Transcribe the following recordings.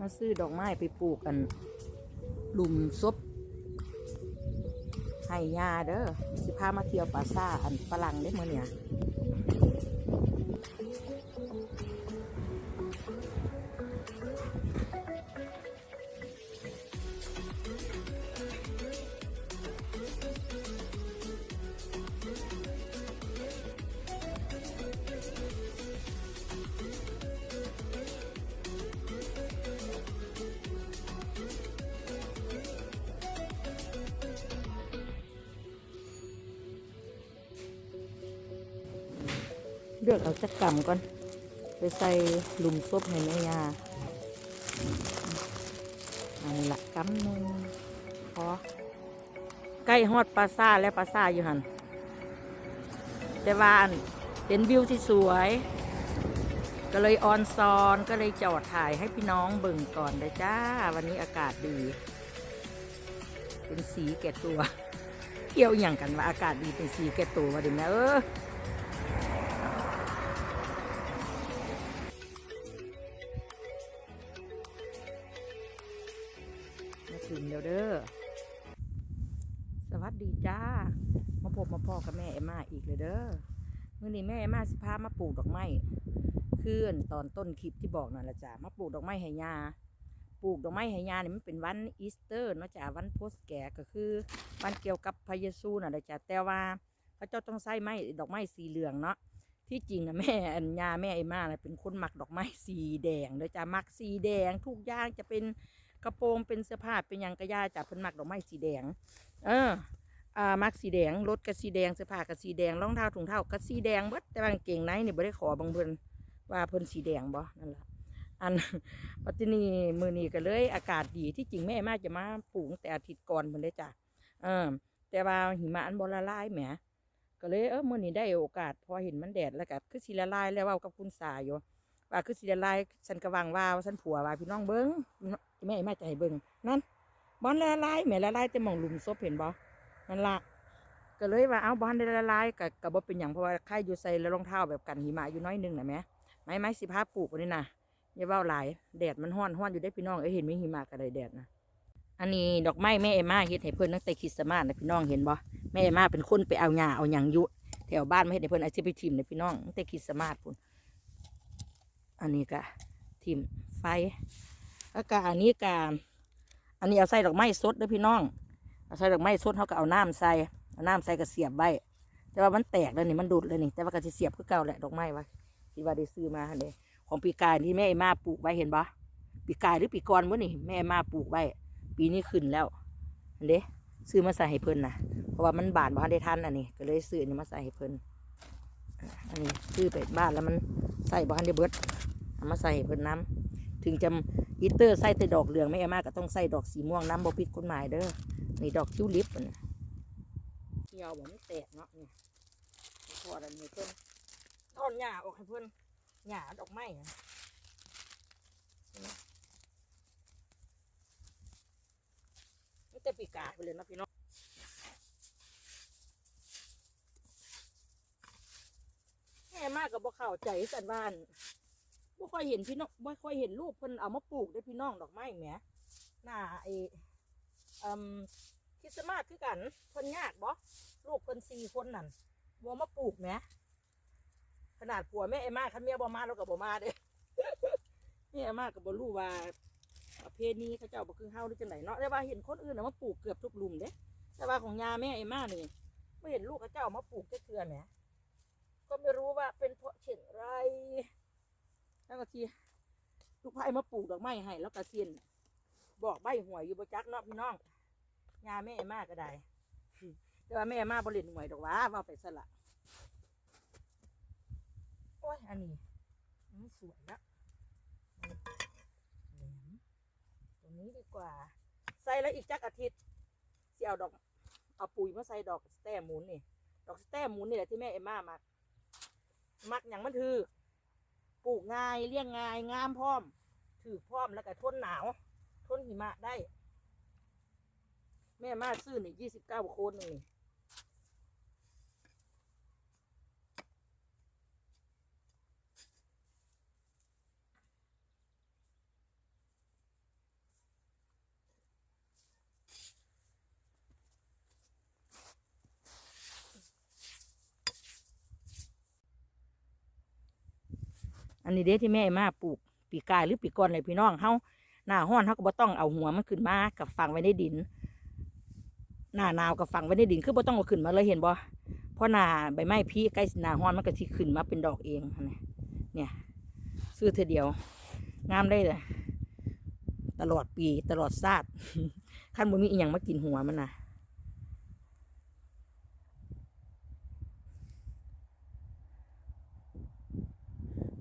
มาซื้อดอกไม้ไปปลูกกันหลุมซบให้ยาเด้อสิพามาเที่ยวป่าซ่าอันฝรั่งได้เมื่อเนี่ย เลือกเอาจักกำก่อน ไปใส่หลุมซบให้แม่ยาอันนี้ละกำนึงพอใกล้ฮอดปราซ่าแล้วปราซ่าอยู่หันแต่ว่านเห็นวิวที่สวย ก็เลยออนซอนก็เลยจอดถ่ายให้พี่น้องเบิ่งก่อนเลยจ้า วันนี้อากาศดี เป็นสีแก่ตัว เกี่ยวอย่างกันว่าอากาศดีเป็นสีแก่ตัวว่าเดี๋ยวนี้เออ ดี๋ยวเด้อ สวัสดีจ้า มาพบมาพ่อกับแม่เอมมาอีกเลยเด้อมื่อนี้แม่เอมมาสิพามาปลูกดอกไม้คืออันตอนต้นคลิปที่บอกนั่นแหละจ้ามาปลูกดอกไม้ให้ยาปลูกดอกไม้ให้ยาเนี่ยมันเป็นวันอีสเตอร์เนาะจ้าวันโพสแก่ก็คือ วันเกี่ยวกับพระเยซูน่ะละจ้าแต่ว่าพระเจ้าต้องใส่ไม้ดอกไม้สีเหลืองเนาะที่จริงนะแม่อันยาแม่เอมมาน่ะเป็นคนมักดอกไม้สีแดงเด้อจ้ามักสีแดงทุกอย่างจะเป็น กระโปรงเป็นเสื้อผ้าเป็นยังกระยาจากเพิ่นมักดอกไม้สีแดง เอออ่ามักสีแดงรถก็สีแดงเสื้อผ้าก็สีแดงรองเท้าถุงเท้าก็สีแดงเบิดแต่ว่างเก่งในนี่บ่ได้ขอบางเพิ่นว่าเพิ่นสีแดงบ่นั่นล่ะอันปัจจุบันมือนี้ก็เลยอากาศดีที่จริงแม่มาจะมาปลูกตั้งแต่อาทิตย์ก่อนเพิ่นเลยจ้ะเออ แต่ว่าหิมะอันบ่ละลายแหมก็เลยเออมื้อนี้ได้โอกาส พอเห็นมันแดดแล้วก็คือสิละลายแล้วเว้ากับคุณสาอยู่ ว่าคือสิละลายฉันก็วางว่าฉันผัวว่าพี่น้องเบิ้งแม่มาจะให้เบิ้งนั่นบอลละลายแม่ละลายแต่มองหลุมศพเห็นบ่นั่นละก็เลยว่าเอาบอลได้ละลายกับกับบ่เป็นอย่างเพราะว่าใครอยู่ใส่แล้วรองเท้าแบบกันหิมะอยู่น้อยหนึงนะแม่ไม้ไม้สิพาปลูกวันนี้นะอย่าเว้าหลายแดดมันห้อนห้อนอยู่ได้พี่น้องเอ้เห็นไหมหิมะกับแดดนะอันนี้ดอกไม้แม่เอม่าเฮ็ดให้เพิ่อนตั้งแต่คริสต์มาสนะพี่น้องเห็นบ่แม่เอม่าเป็นคนไปเอาหญ้าเอาหยังยู่แถวบ้านไม่เฮ็ดให้เพิ่อนเอาสิไปทิ่มนะพี่น้องตั้งแต่คริสต์มาสพุ่น อันนี้ก็ทิมไฟแล้วก็อันนี้ก็อันนี้เอาใส่ดอกไม้สดด้อพี่น้องเอาใส่ดอกไม้สดเขาก็เอาน้ำใส่เอาน้ำใส่ก็เสียบไว้แต่ว่ามันแตกแล้วนี่มันดุดเลยนี่แต่ว่าก็จะเสียบคือเก่าแหละดอกไม้ไว้ที่ว่าได้ซื้อมาหั่นเด้ของปีกายที่แม่มาปลูกไว้เห็นปะปีกายหรือปีกรวะนี่แม่มาปลูกไว้ปีนี้ขึ้นแล้วเด้ซื้อมาใส่ให้เพิ่นนะเพราะว่ามันบานบ่ทันได้ทันอันนี้ก็เลยซื้อนนี้มาใส่ให้เพิ่น อันนี้ซื้อไปบ้านแล้วมันใส่บ่ทันได้เบิดเอามาใส่เพิ่นน้ำถึงจะอีเตอร์ใส่แต่ดอกเหลืองไม่เอามากก็ต้องใส่ดอกสีม่วงน้ำบ่ผิดกฎหมายเด้อนี่ดอกทิวลิปอันนี้เหี่ยวบ่ไม่แตกเนาะเนี่ยพอแล้วนี่เพิ่นถอนหญ้าออกให้เพิ่นหญ้าดอกไม้เนไมมันแต่ปีกาไปเลยนะพี่น้อง แม่มากกับบ่เข้าใจสันบ้านบ่ค่อยเห็นพี่น้องบ่ค่อยเห็นรูปเพิ่นเอามาปลูกได้พี่น้องดอกไม้แหมหน้าไอ้อืมคริสต์มาสคือกันเพิ่นยากบ่ลูกเพิ่นสี่คนนั่นบ่มาปลูกแหมขนาดผัวแม่ไอ้มาคันเมียบ่มาเราก็บ่มาเด้แม่ไอ้มากก็บ่รู้ว่าประเพณีเขาเจ้าบ่คือเฮาหรือจังไดเนาะแต่ว่าเห็นคนอื่นน่ะมาปลูกเกือบทุกหลุมเด้แต่ว่าของยาแม่ไอ้มานี่ไม่เห็นลูกเขาเจ้ามาปลูกจักเทื่อแหม ก็ไม่รู้ว่าเป็นเพราะเช่นไร แล้วก็ทีลูกไผ่มาปลูกดอกไม้ให้แล้วก็เซียนบอกใบหวยอยู่ประจักเนาะพี่น้องยาแม่มากก็ได้ แต่ว่าแม่มาบริเวณหวยดอกว่าว่าไปสละโอ้ยอันนี้อันนี้สวยแล้วแหลมตรงนี้ดีกว่า ใส่แล้วอีกจักอาทิตย์สิเอาดอก เอาปุ๋ยมาใส่ดอกสแตมหมุนนี่ ดอกสแตมหมุนนี่แหละที่แม่เอ็มมามัก มักอย่างมันถือปลูกง่ายเลี้ยงง่ายงามพร้อม ถือพร้อมแล้วก็ทนหนาว ทนหิมะได้ แม่มาซื้อนี่ยี่สิบเก้าโคนหนึ่ง อันนี้เด้ที่แม่มาปลูกปีกายหรือปีกอนเลยพี่น้องเฮาหน้าห้อนเฮาก็บ่ต้องเอาหัวมันขึ้นมากับฝังไว้ในดิน หน้าหนาวกับฝังไว้ในดินคือบ่ต้องเอาขึ้นมาเลยเห็นบ่เพราะหน้าใบไม้พี่ใกล้หน้าห้อนมันก็สิขึ้นมาเป็นดอกเองนน่ะเนี่ยซื้อเธอเดียว งามได้เลยตลอดปีตลอดชาติขั้นบ่มีอีหยังมากินหัวมันน่ะ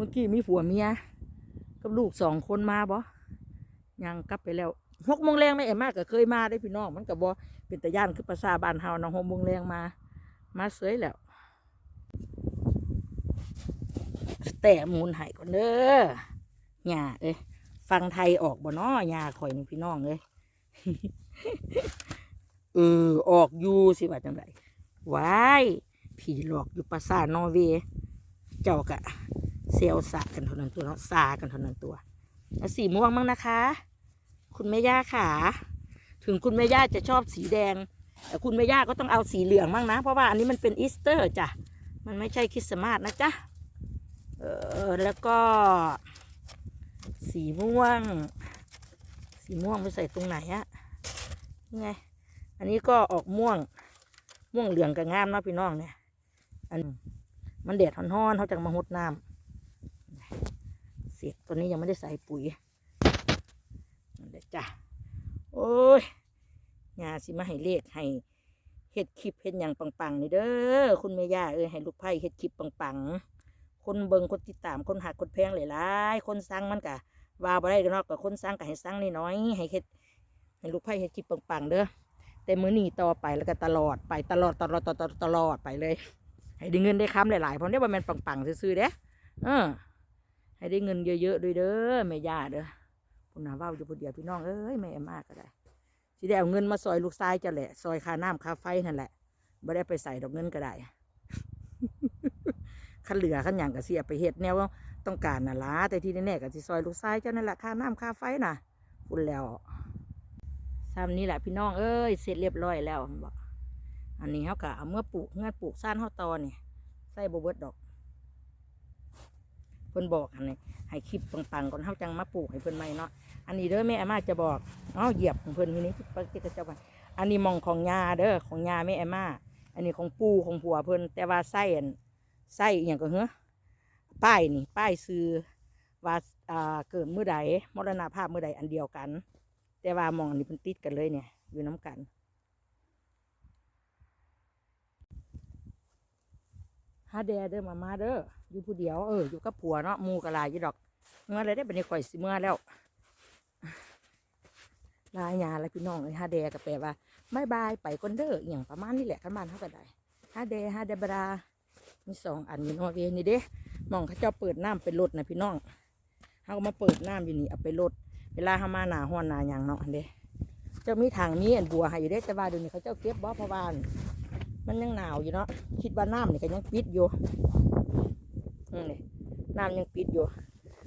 มื่อกี้มีผัวเมียกับลูกสองคนมาบ่ยังกลับไปแล้วหกโมงแรงไม่เอ็มมากก็เคยมาได้พี่น้องมันกับบ่เป็นตะย่านคือภาษาบ้านเฮาเนาะหกโมงแรงมา มาเสยแล้ว แต่หมูลใหายก่อนเด้อหยาเอ้ยฟังไทยออกบ่น้อหยาข่อยนี่พี่น้องเอ้ยเออออกอยู่สิว่าจังไดว้ายผีหลอกอยู่ภาษานอร์เวย์เจ้ากะ เซลสะกันเท่านั้นตัวเนาะซากันเท่านั้นตัวแล้วสีม่วงมั้งนะคะ คุณแม่ย่าขาถึงคุณแม่ย่าจะชอบสีแดง แต่คุณแม่ย่าก็ต้องเอาสีเหลืองมั้งนะ เพราะว่าอันนี้มันเป็นอีสเตอร์จ้ะมันไม่ใช่คริสต์มาสนะจ๊ะเออแล้วก็ สีม่วง สีม่วงไปใส่ตรงไหนอะนี่ไงอันนี้ก็ออกม่วงม่วงเหลืองกับงามเนาะพี่น้องเนี่ยอันมันแดดร้อนๆเขาจะมาหดน้ำ เสียตัวนี้ยังไม่ได้ใส่ปุ๋ยนั่นแหละจ้ะโอ้ยยาสิมาให้เลขให้เฮ็ดคลิปเฮ็ดหยังปังๆนี่เด้อคุณแม่ย่าเอ้ยให้ลูกไผ่เฮ็ดคลิปปังๆ คนเบิงคนติดตามคนหักคนแพงหลายๆคนสั่งมันกะว่าบ่ได้กันเนาะกับคนสั่งก็ให้สั่งน้อยๆให้เฮ็ดให้ลูกไผ่เฮ็ดคลิปปังๆเด้อแต่มื้อนี้ต่อไปแล้วก็ตลอดไปตลอดตลอดตลอดตลอดไปเลย ให้ได้เงินได้คำหลายๆเพราะเนี่ยว่ามันปังๆซื่อๆเด้เออ ให้ได้เงินเยอะๆด้วยเด้อแม่ย่าเด้อพุ่นน่ะว้าอยู่ผู้เดียวพี่น้องเอ้ยแม่มากก็ได้สิได้เอาเงินมาซอยลูกชายเจ้าแหละซอยค่าน้ำค่าไฟนั่นแหละบ่ได้ไปใส่ดอกเงินก็ได้คันเหลือคันหยังก็เสียไปเฮ็ดแนวต้องการน่ะล่ะแต่ที่แน่ๆก็สิซอยลูกชายเจ้านั่นแหละค่าน้ำค่าไฟน่ะพุ่นแล้วซ้ำนี้แหละพี่น้องเอ้ยเสร็จเรียบร้อยแล้วบอกอันนี้เขาก็เอาเมื่อปลูกเงื่อนปลูกซ่านเขาตอนนี่ใส่บเบิดดอก เพิ่นบอกอันนี้ให้คลิปปังๆก่อนเขาจังมาปลูกให้เพิ่นใหม่เนาะอันนี้เด้อแม่อามาจะบอกเนาะเหยียบของเพิ่นทีนี้ปกติก็จะว่าอันนี้มองของยาเด้อของยาแม่อามา อันนี้ของปูของผัวเพิ่นแต่ว่าไส้อันไส้อหย่างก็เฮ้อป้ายนี่ป้ายซื้อว่าอ่าเกิดเมื้อใดมรณภาพเมื้อใดอันเดียวกัน แต่ว่ามองอันนี้เป็นติดกันเลยเนี่ยอยู่น้กัน ฮาแดเด้อมามาเด้ออยู่ผู้เดียวเอออยู่กับผัวเนาะมูกะลายอยู่ดอกเมื่อไรได้เป็นข่อยสิเมื่อแล้วลายยาแล้วพี่น้องไอ้ฮาแดก็แปลว่าบายบายไปก่อนเด้ออย่างประมาณนี้แหละขันบ้านเขาก็ได้ฮาแดฮาแดบรามีสองอันอยู่นอเวย์นี่เด้มองเขาเจ้าเปิดน้ำเป็นรถนะพี่น้องเขาก็มาเปิดน้ำอยู่นี่เอาไปรถเวลาเขามาหนาห้อนหนาหยางเนาะเด้เจ้ามีทางมีอันบัวให้อยู่เด้แต่ว่าเดี๋ยวนี้เขาเจ้าเก็บบ่เพะว่าอัน มันยังหนาวอยู่เนาะคิดว่าน้ำนี่ก็ยังปิดอยู่อืมนี่น้ำยังปิดอยู่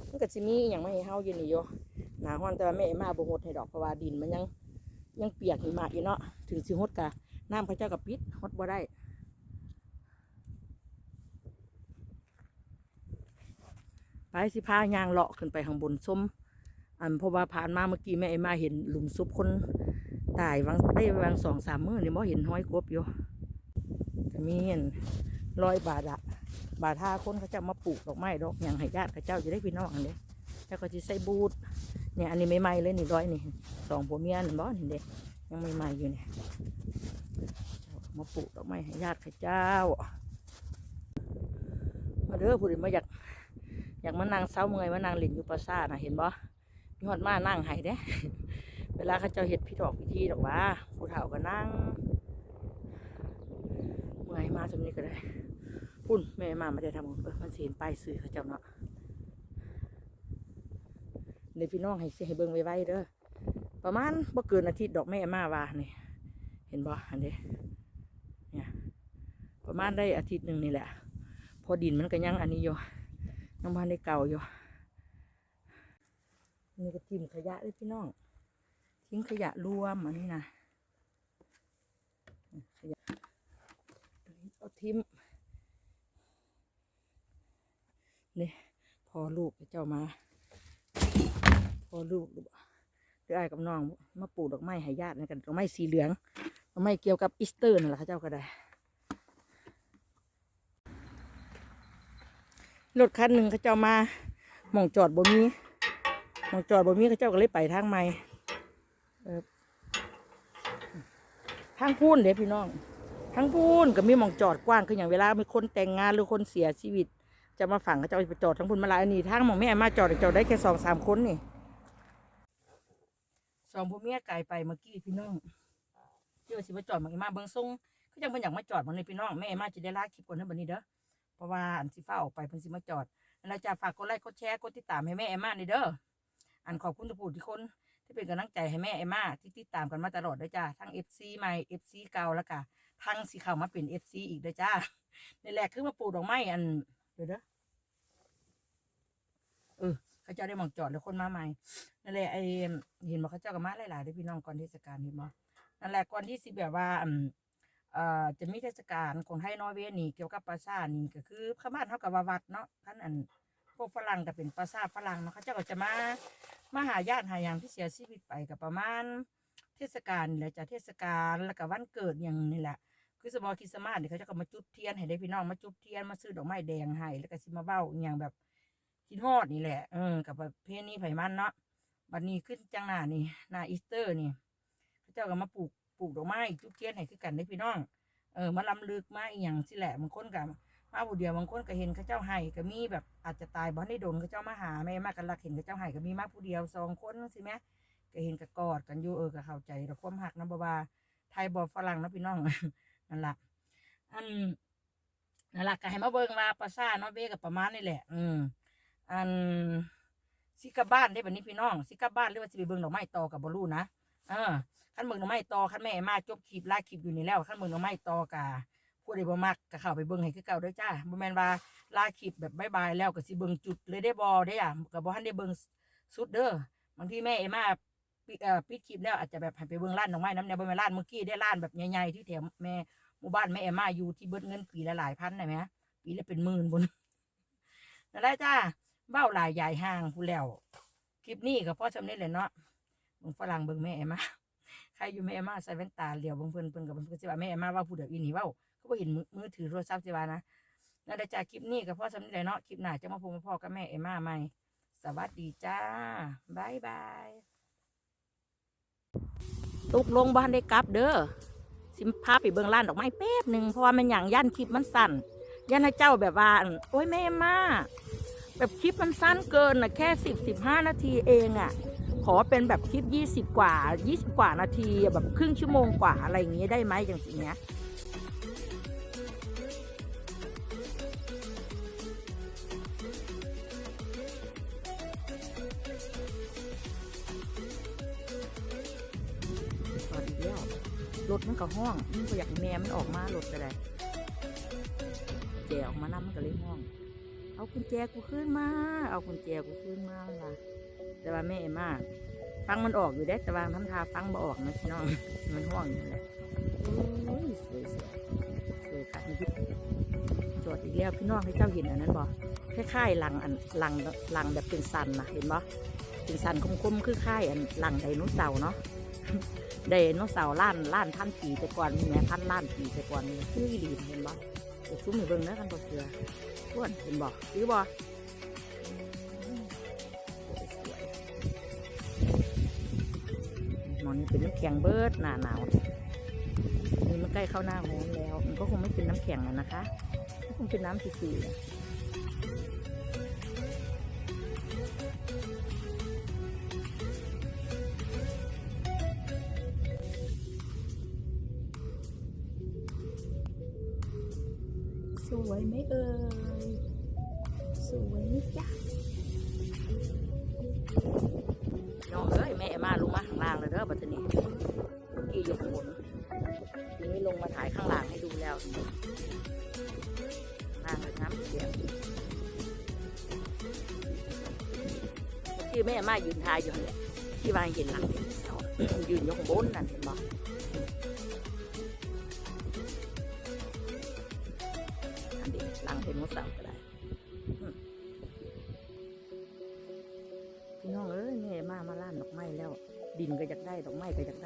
มันก็สิมีอย่างไม่ให้เฮาอยู่นี่อยู่หนาฮ้อนแต่ว่าแม่มาบ่ฮดให้ดอกเพราะว่าดินมันยังยังเปียกหิมะอยู่เนาะถึงสิฮดกะน้ำพระเจ้าก็ปิดฮดบ่ได้ไปสิพายางเลาะขึ้นไปข้างบนส้มอันเพราะว่าผ่านมาเมื่อกี้แม่ไอมาเห็นหลุมซุปคนตายวังได้วังสองสามมือนี่บ่เห็นห้อยกบอยู่ ก็มีเห็นร้อยบาทอะบาทห้าคนเขาจะมาปลูกดอกไม้ดอกอย่างให้ญาติเขาเจ้าจะได้พี่น้องอันเด้แล้วก็จะใส่บูทเนี่ยอันนี้ไม่ไหม้เลยนี่ร้อยนี่สองผัวเมียนี่บ่นี่เด้ยังไม่ไหม้อยู่เนี่ยมาปลูกดอกไม้ให้ญาติเขาเจ้า มาเด้อผู้ใดมาอยากอยากมานั่งเศร้าเมื่อยมานั่งเล่นอยู่ปราสาทนะเห็นบ่มีหอดมานั่งให้เด้ เวลาเขาเจ้าเฮ็ดพิธีดอกพิธีดอกว่าผู้เฒ่าก็นั่ง เมื่อยมาสำนี้ก็ได้พุ่นแม่มาไม่ได้ทำเออมันเสิเห็นป้ายซื้อเขาเจ้าเนาะเดี๋ยวพี่น้องให้สิให้เบิ่งไว้ๆเด้อประมาณบ่เกินอาทิตย์ดอกแม่มาว่านี่เห็นบ่อันนี้เนี่ยประมาณได้อาทิตย์หนึ่งนี่แหละ พอดินมันก็ยังอันนี้อยู่ยังพันได้เก่าอยู่นี่ก็ทิ้งขยะเลยพี่น้อง ทิ้งขยะรวมอันนี้นะขยะ เอาทิมนี่พอพอลูกเจ้ามา พอลูกหรือไอ้ายกับน้องมาปลูกดอกไม้ห้ญาติในกันดอกไม้สีเหลืองดอกไม้เกี่ยวกับอีสเตอร์นั่นแหละค่ะเจ้าก็ได้รถคันหนึ่งเขาเจ้ามาหมองจอดบ่มีหมองจอดบ่มีเขาเจ้าก็เลยไปทางใหม่ทางพูนเด้พี่น้อง ทางพูนก็มีมองจอดกว้างคืออย่างเวลามีคนแต่งงานหรือคนเสียชีวิต จะมาฝังเขาเจ้าไปจอดทั้งพูนมาลายอันนี้ทางมองแม่มาจอดจอดได้แค่สองสามคนนี่สองพ่อเมียไก่ไปเมื่อกี้พี่น้องเดี๋ยวสิมาจอดมาอีมาเบิ่งทรงก็ยังเพิ่นอย่ากมาจอดมันเลยพี่น้องแม่มาจะได้ลากคลิปก่อนให้บัดนี้เด้อเพราะว่าอันสิฟ้าออกไปเพิ่นสิมาจอดนั่นล่ะจ้าฝากกดไลค์กดแชร์กดติดตามให้แม่เอมมานี่เด้ออันขอบคุณทุกผู้ทุกคนที่เป็นกำลังใจให้แม่เอมมาที่ติดตามกันมาตลอดด้อจ้าทั้ง FC ใหม่ FC เก่าแล้วก็ ทั้งสิเข้ามาเป็น FC อีกเด้อจ้าในแหละคือมาปลูกดอกไม้อันเดี๋ยวเด้อเออเขาเจะได้มองจอดแล้วคนมาใหม่นั่นแหละไอเห็นบอกเขาเจ้ากับมาหลายๆเด้วยพี่น้องก่อนเทศกาลเห็นบ่นั่นแหละก่อนที่สิแบบว่าเอ่อจะมีเทศกาลของไทยนอร์เวย์นี่เกี่ยวกับปราสาทนี่ก็คือขมาเท่ากับวัดเนาะท่านอันพวกฝรั่งก็เป็นปราสาทฝรั่งเนาะเขาเจ้าก็จะมามาหาญาติหาอย่างที่เสียชีวิตไปกับประมาณเทศกาลแหละจะเทศกาลแล้วก็วันเกิดอย่างนี่แหละ คือสมอคริสต์มาสเนี่ยเขาเจะก็มาจุดเทียนให้ได้พี่น้องมาจุดเทียนมาซื้อดอกไม้แดงให้แล้วก็สิมาเบ้าอย่างแบบคิดฮอดนี่แหละเออกับประเพณีไผมันเนาะบัดนี้ขึ้นจังหน้านี่หน้าอีสเตอร์นี่พระเจ้าก็มาปลูกปลูกดอกไม้จุดเทียนให้คือกันได้พี่น้องเออมาลำลึกมาอีหยังสิแหละบางคนก็มาผู้เดียวบางคนก็เห็นเขาเจ้าให้ก็มีแบบอาจจะตายบ่ได้โดนเขาเจ้ามาหาแม่มากันรักเห็นเขาเจ้าให้ก็มีมาผู้เดียวสองคนสิแม่ก็เห็นก็กอดกันอยู่เออก็เข้าใจแต่ความหักนะบ่ว่าไทยบ่ฝรั่งนะพี่น้อง นั่นละอันนั่นละก็ให้มาเบิ่งว่าภาษาเนาะเวก็ประมาณนี่แหละ อืมอันสิกลับบ้านได้แบบนี้พี่น้องสิกลับบ้านหรือว่าสิไปเบิ่งดอกไม้ต่อกับบรูนะเออคันเบิ่งดอกไม้ต่อคันแม่มาจบคลิปลาคลิปอยู่นี่แล้วคันเบิ่งดอกไม้ต่อกะผู้ใดบ่มักก็เข้าไปเบิ่งให้คือเก่าด้อจ้าบ่แม่นว่าลาคลิปแบบบายๆแล้วก็สิเบิ่งจุดเลยได้บ่ได้อะก็บ่ทันได้เบิ่งสุดเด้อบางทีแม่เอมาปิเอ่อปิดคลิปแล้วอาจจะแบบให้ไปเบิ่งร้านดอกไม้น้ำเนี่ยบ่แม่นร้านเมื่อกี้ได้ร้านแบบใหญ่ๆที่แถวแม่ หมู่บ้านแม่เอมาอยู่ที่เบิดเงินปีละหลายพันได้ไหมปีละเป็นหมื่นบนนั่นแหละจ้าเบ้าหลายใหญ่ห่างพูดแล้ว คลิปนี้ก็พอสำเร็จเลยเนาะเบิ่งฝรั่งเบิ่งแม่เอมมาใครอยู่แม่เอมมาใส่แว่นตาเหลียวเบิ่งเพิ่นเพิ่นกับเพิ่นก็สิว่าแม่เอมมาว่าผู้เดียวอีนี่เว้าก็บ่เห็นมือมือถือโทรศัพท์สิว่านะนั่นแหละจ้าคลิปนี้ก็พอสำเร็จเลยเนาะคลิปหน้าจะมาพบมาพ่อกับแม่เอมมาใหม่สวัสดีจ้าบายบายตกลงบ้านได้กลับเด้อ สิพาไปเบิงร้านดอกไม้แป๊บหนึ่งเพราะว่ามันอย่างย่านคลิปมันสั้นย่านให้เจ้าแบบว่าโอ้ยแม่มาแบบคลิปมันสั้นเกินนะแค่สิบสิบห้านาทีเองอะ่ะ ขอเป็นแบบคลิปยี่สิบกว่ายี่สิบกว่านาทีแบบครึ่งชั่วโมงกว่าอะไรอย่างเงี้ยได้ไหมอย่างสิ่งเนี้ย มันก็ห้องมันก็อยากแม่มันออกมารถก็ได้แจออกมานำมันก็เลยห้อง เอากุญแจกูขึ้นมา เอากุญแจกูขึ้นมาล่ะแต่ว่าแม่เอ็มมาฟังมันออกอยู่ได้แต่ว่าทำทาฟังบ่ออกนะพี่น้องมันห่วงอยู่แหละโอ้ยสวยสวยสวยค่ะนี่จอดอีกแล้วพี่น้องให้เจ้าเห็นอันนั้นบ่คล้ายๆหลังอันหลังหลังแบบเป็นสันนะเห็นบ่เป็นสันคมๆคือค่ายอันหลังไดโนเสาร์เนาะ ไดโนเสาร์ล้านล้านท่านปีแต่ก่อนมีไหมพันล้านปีแต่ก่อนนี่คืออีหลีเห็นบ่เดี๋ยวซุ้มให้เบิ่งนะกันบ่เสืออ้วนเห็นบอกหรือบ่หมอนเป็นน้ำแข็งเบิดหนาหนาวนี่มันใกล้เข้าหน้าร้อนแล้ว มันก็คงไม่เป็นน้ำแข็งแล้วนะคะคงเป็นน้ำซื่อๆ กี้อยู่ข้างบนทีนี้ลงมาถ่ายข้างหล่างให้ดูแล้วข้างล่าเลยน้ำเสียงเมื่อกี้แม่มายืนถ่ายอยู่เนี่ยที่วางเห็นหลังเนเสายืนอยู่ข้างบนนั่นเห็นบ่อันนี้หลังเป็นหัวเสาก็ได้พี่น้องเอ้ยแม่มามาล้านดอกไม้แล้ว ดินก็อยากได้ดอกไม้ก็อยาก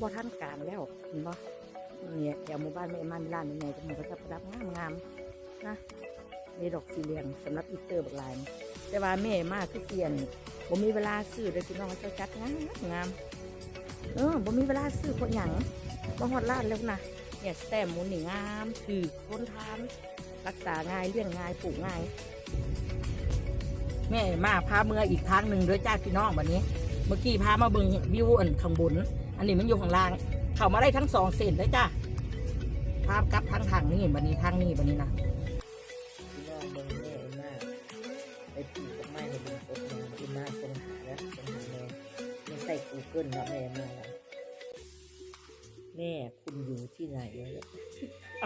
เวลาบ่ทันการแล้วเห็นบ่เนี่ยแถวหมู่บ้านแม่มามีร้านแม่ก็มันก็จะประดับงามงามนะมีดอกสีเหลืองสำหรับอีเตอร์บักลายแต่ว่าแม่มาคือเปลี่ยนบ่มีเวลาซื้อเลยพี่น้องเจ้าจัดงามงามเออบ่มีเวลาซื้อเพราะหยังมาฮอดร้านแล้วนะเนี่ยสแตมหมุนนี่งามถือทนทานรักษาง่ายเลี้ยงง่ายปลูกง่ายแม่มาพาเมื่ออีกทางหนึ่งด้อจ้าพี่น้องวันนี้ เมื่อกี้พามาเบิ่งวิวอันข้างบน อันนี้มันอยู่ของล่าง เขามาได้ทั้งสองเส้นเลยจ้ะภาพกับทั้งทางนี่วันนี้ทางนี่วันนี้นะใส่กูเกิลนะแม่มาแม่คุณอยู่ที่ไหนเล้วอ